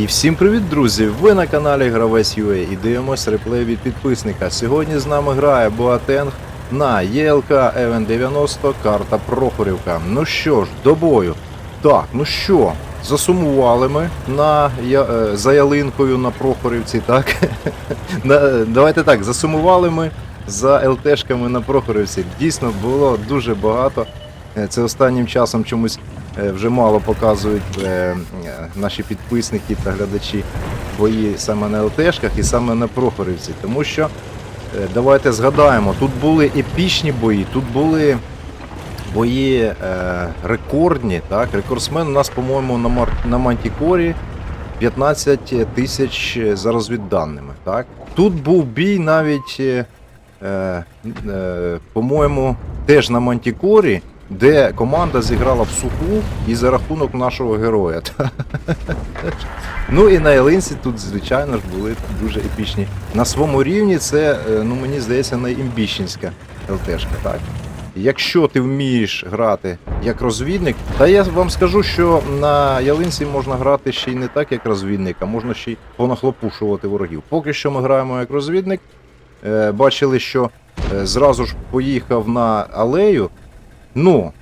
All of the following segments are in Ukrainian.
І всім привіт, друзі! Ви на каналі Гравець UA і дивимось реплей від підписника. Сьогодні з нами грає Боатенг на ЄЛК Евен 90 карта Прохорівка. Ну що ж, до бою. Так, ну що, засумували ми на, я, е, за ялинкою на Прохорівці, так? Давайте так, засумували ми за ЛТшками на Прохорівці. Дійсно було дуже багато. Е, Це останнім часом чомусь е, вже мало показують е, е, наші підписники та глядачі бої саме на ЛТшках і саме на Прохорівці. Тому що е, давайте згадаємо, тут були епічні бої, тут були бої е, рекордні. Так? Рекордсмен у нас, по-моєму, на, Мар... на Мантікорі 15 тисяч за розвідданими. Так? Тут був бій навіть, е, е, е, по-моєму, теж на Мантікорі, де команда зіграла в суху і за рахунок нашого героя. ну і на Ялинці тут, звичайно ж, були дуже епічні. На своєму рівні це, е, ну мені здається, найімбіщенська ЛТшка. Так? Якщо ти вмієш грати як розвідник, та я вам скажу, що на ялинці можна грати ще й не так, як розвідник, а можна ще й понахлопушувати ворогів. Поки що ми граємо як розвідник. Е, бачили, що е, зразу ж поїхав на алею. Ну,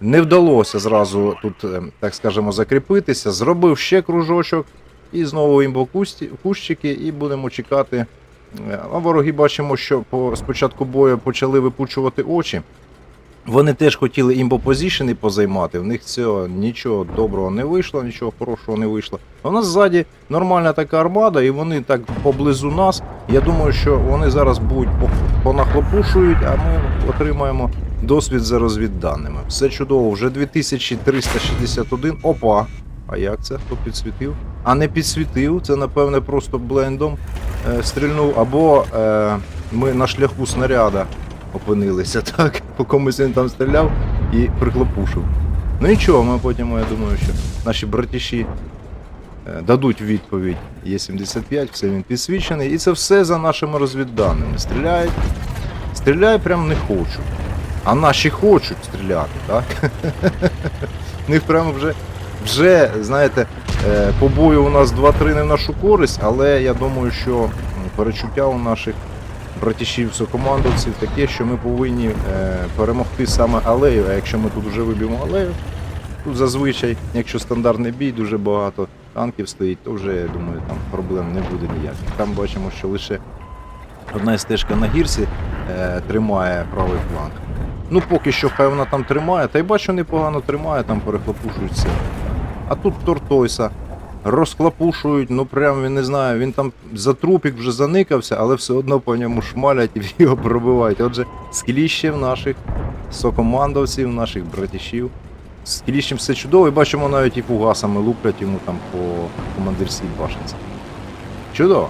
не вдалося зразу тут, е, так скажемо, закріпитися. Зробив ще кружочок і знову імбокусті- кущики, і будемо чекати. Е, А вороги бачимо, що по спочатку бою почали випучувати очі. Вони теж хотіли імбопозішени позаймати, в них цього нічого доброго не вийшло, нічого хорошого не вийшло. А у нас ззаді нормальна така армада, і вони так поблизу нас. Я думаю, що вони зараз будуть понахлопушують, а ми отримаємо досвід за розвідданими. Все чудово, вже 2361. Опа! А як це? Хто підсвітив? А не підсвітив, це напевне просто блендом е, стрільнув, або е, ми на шляху снаряда опинилися, так? По комусь він там стріляв і приклопушив. Ну нічого, ми потім, я думаю, що наші братіші е, дадуть відповідь. Є 75, все він підсвічений. І це все за нашими розвідданими. Стріляють. Стріляють прям не хочуть. А наші хочуть стріляти, так? В них прямо вже, вже, знаєте, е, по бою у нас 2-3 не в нашу користь, але я думаю, що перечуття у наших братішів сокомандовців таке, що ми повинні е, перемогти саме алею. А якщо ми тут вже виб'ємо алею, тут зазвичай, якщо стандартний бій, дуже багато танків стоїть, то вже я думаю, там проблем не буде ніяких. Там бачимо, що лише одна стежка на гірці е, тримає правий фланг. Ну поки що хай вона там тримає, та й бачу непогано тримає, там перехлопушується. А тут Тортойса розхлопушують, ну прям він не знаю, він там за трупік вже заникався, але все одно по ньому шмалять і його пробивають. Отже, з кліщем наших сокомандовців, наших братішів. З кліщем все чудово, і бачимо навіть і фугасами луплять йому там по командирській башенці. Чудово.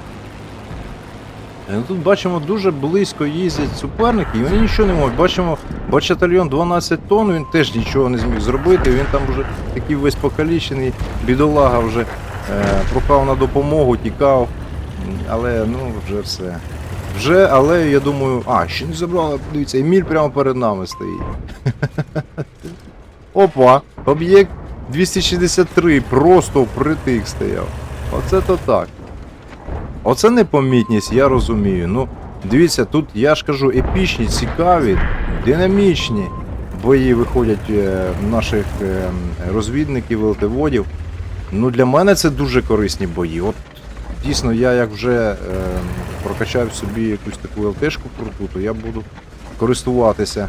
Е, Тут бачимо дуже близько їздять суперники, і вони нічого не можуть. Бачимо, бачатальйон 12 тонн, він теж нічого не зміг зробити. Він там вже такий весь покалічений, бідолага вже е, прохав на допомогу, тікав. Але ну вже все. Вже, але я думаю, а, ще не забрали, дивіться, Еміль прямо перед нами стоїть. Опа, об'єкт 263, просто впритик стояв. Оце то так. Оце непомітність, я розумію. Ну, дивіться, тут я ж кажу, епічні, цікаві, динамічні бої виходять е, наших е, розвідників, ЛТВодів. Ну, для мене це дуже корисні бої. От дійсно, я як вже е, прокачав собі якусь таку ЛТшку круту, то я буду користуватися е,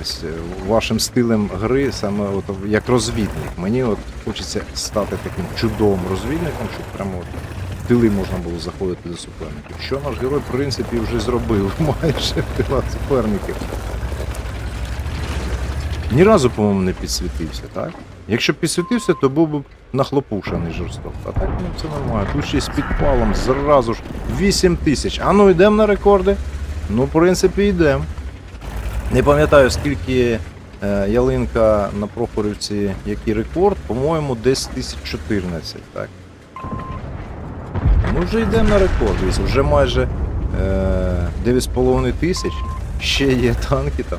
ось е, вашим стилем гри, саме от, як розвідник. Мені от хочеться стати таким чудовим розвідником, щоб прямо от тили можна було заходити до суперників. Що наш герой, в принципі, вже зробив майже в тила суперників. Ні разу, по-моєму, не підсвітився, так? Якщо б підсвітився, то був би нахлопушений жорстоко. А так ну це нормально. Тут ще з підпалом зразу ж 8 тисяч. А ну йдемо на рекорди. Ну, в принципі, йдемо. Не пам'ятаю, скільки е, ялинка на Прохорівці, який рекорд, по-моєму, десь 1014, так? Ми вже йдемо на рекорд, вже майже е, 9,5 тисяч. Ще є танки там.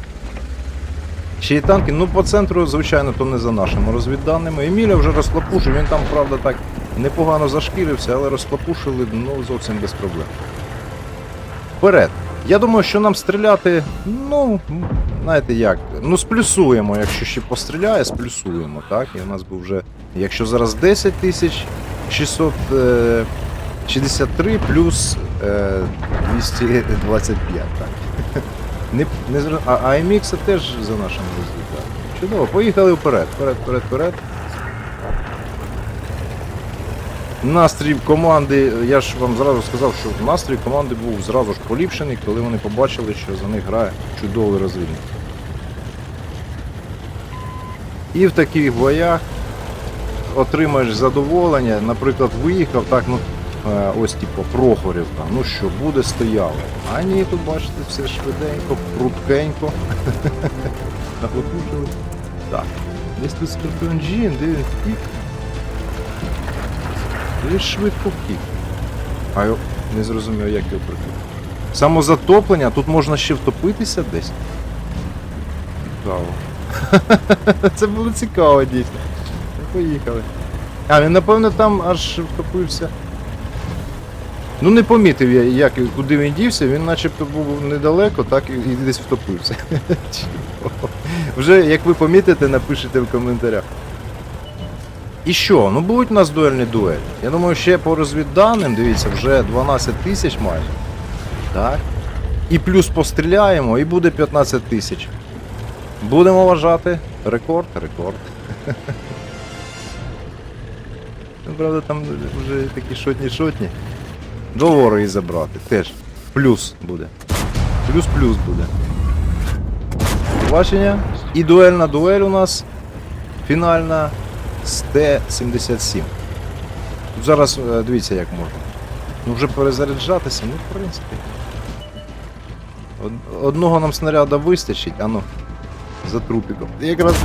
Ще є танки, ну по центру, звичайно, то не за нашими розвідданими. Еміля вже розхлопушив, він там, правда, так непогано зашкірився, але розпапушили ну, зовсім без проблем. Вперед. Я думаю, що нам стріляти, ну, знаєте як, ну сплюсуємо, якщо ще постріляє, сплюсуємо, так? І у нас би вже, якщо зараз 10 тисяч 663 плюс е, 225, так. Не, не, а AMX теж за нашим результатом. Чудово, поїхали вперед, вперед, вперед, вперед. Настрій команди, я ж вам зразу сказав, що настрій команди був зразу ж поліпшений, коли вони побачили, що за них грає чудовий розвідник. І в таких боях отримаєш задоволення, наприклад, виїхав так, ну ось типу Прохорівка, ну що, буде стояло. А ні, тут бачите, все швиденько, прудкенько. Нахлопушили. Так. Десь тут Скорпіон Джін, де він втік? Він швидко втік. А його не зрозумів, як його прикрити. Самозатоплення, тут можна ще втопитися десь. Цікаво. Це було цікаво дійсно. Поїхали. А, він напевно там аж втопився. Ну не помітив я, як, куди він дівся, він начебто був недалеко, так і, десь втопився. Вже як ви помітите, напишите в коментарях. І що? Ну будуть у нас дуельні дуелі. Я думаю, ще по розвідданим, дивіться, вже 12 тисяч майже. Так. І плюс постріляємо, і буде 15 тисяч. Будемо вважати. Рекорд, рекорд. Ну, правда, там вже такі шотні-шотні. До ворога забрати. Теж. Плюс буде. Плюс-плюс буде. Бачення. І дуельна дуель у нас фінальна з Т-77. Тут зараз е, дивіться, як можна. Ну вже перезаряджатися, ну в принципі. Одного нам снаряда вистачить, а ну. За трупіком. Якраз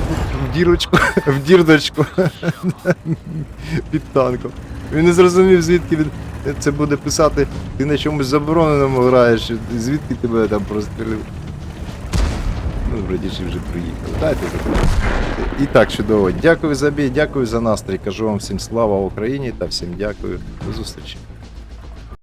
в дірочку, в дірдочку під танком. Він не зрозумів, звідки він це буде писати. Ти на чомусь забороненому граєш, звідки тебе там прострілив. Ну, вроді вже приїхали. Дайте запитати. І так, чудово. Дякую за бій, дякую за настрій. Кажу вам всім слава Україні та всім дякую. До зустрічі.